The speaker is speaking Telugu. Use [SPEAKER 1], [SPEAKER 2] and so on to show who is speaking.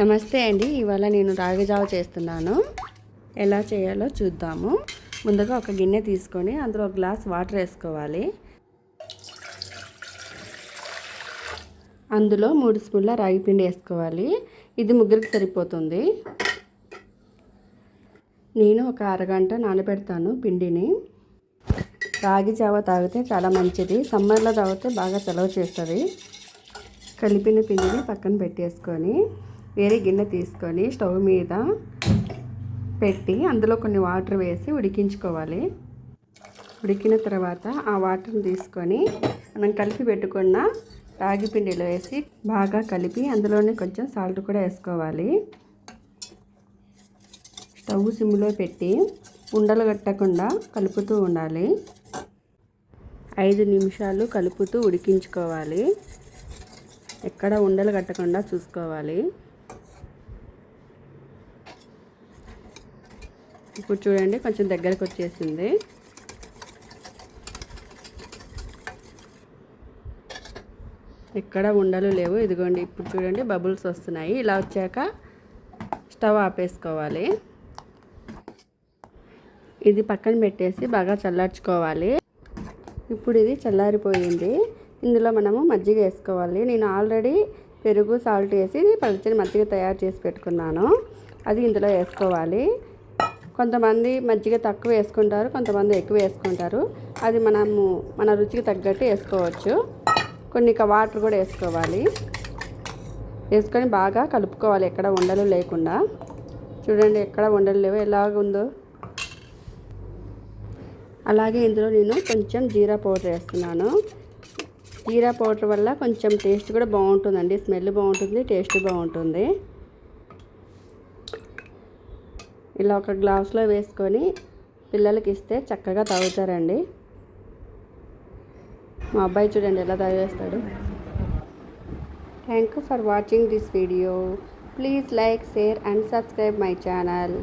[SPEAKER 1] నమస్తే అండి. ఇవాళ నేను రాగి జావ చేస్తున్నాను. ఎలా చేయాలో చూద్దాము. ముందుగా ఒక గిన్నె తీసుకొని అందులో ఒక గ్లాస్ వాటర్ వేసుకోవాలి. అందులో మూడు స్పూన్ల రాగి పిండి వేసుకోవాలి. ఇది ముగ్గురికి సరిపోతుంది. నేను ఒక అరగంట నానబెడతాను పిండిని. రాగి జావ తాగితే చాలా మంచిది. సమ్మర్లో తాగితే బాగా చలవ చేస్తుంది. కలిపిన పిండిని పక్కన పెట్టేసుకొని వేరే గిన్నె తీసుకొని స్టవ్ మీద పెట్టి అందులో కొన్ని వాటర్ వేసి ఉడికించుకోవాలి. ఉడికిన తర్వాత ఆ వాటర్ని తీసుకొని మనం కలిపి పెట్టుకున్న రాగి పిండిలో వేసి బాగా కలిపి అందులోనే కొంచెం సాల్ట్ కూడా వేసుకోవాలి. స్టవ్ సిమ్లో పెట్టి ఉండలు కట్టకుండా కలుపుతూ ఉండాలి. ఐదు నిమిషాలు కలుపుతూ ఉడికించుకోవాలి. ఎక్కడ ఉండలు కట్టకుండా చూసుకోవాలి. ఇప్పుడు చూడండి కొంచెం దగ్గరకు వచ్చేసింది. ఎక్కడ ఉండలు లేవు. ఇదిగోండి ఇప్పుడు చూడండి బబుల్స్ వస్తున్నాయి. ఇలా వచ్చాక స్టవ్ ఆపేసుకోవాలి. ఇది పక్కన పెట్టేసి బాగా చల్లార్చుకోవాలి. ఇప్పుడు ఇది చల్లారిపోయింది. ఇందులో మనము మజ్జిగ వేసుకోవాలి. నేను ఆల్రెడీ పెరుగు సాల్ట్ వేసి పలచని మజ్జిగ తయారు చేసి పెట్టుకున్నాను. అది ఇందులో వేసుకోవాలి. కొంతమంది మజ్జిగ తక్కువ వేసుకుంటారు కొంతమంది ఎక్కువ వేసుకుంటారు. అది మనము మన రుచికి తగ్గట్టు వేసుకోవచ్చు. కొన్ని వాటర్ కూడా వేసుకోవాలి. వేసుకొని బాగా కలుపుకోవాలి ఎక్కడ ఉండలు లేకుండా. చూడండి ఎక్కడ ఉండలు లేవు ఎలాగుందో అలాగే ఇందులో నేను కొంచెం జీరా పౌడర్ వేస్తున్నాను. జీరా పౌడర్ వల్ల కొంచెం టేస్ట్ కూడా బాగుంటుందండి. స్మెల్ బాగుంటుంది టేస్ట్ బాగుంటుంది. ఇలా ఒక గ్లాస్లో వేసుకొని పిల్లలకి ఇస్తే చక్కగా తాగుతారండి. మా అబ్బాయి చూడండి ఎలా తాగేస్తాడు. Thank you for watching this video please like share and subscribe my channel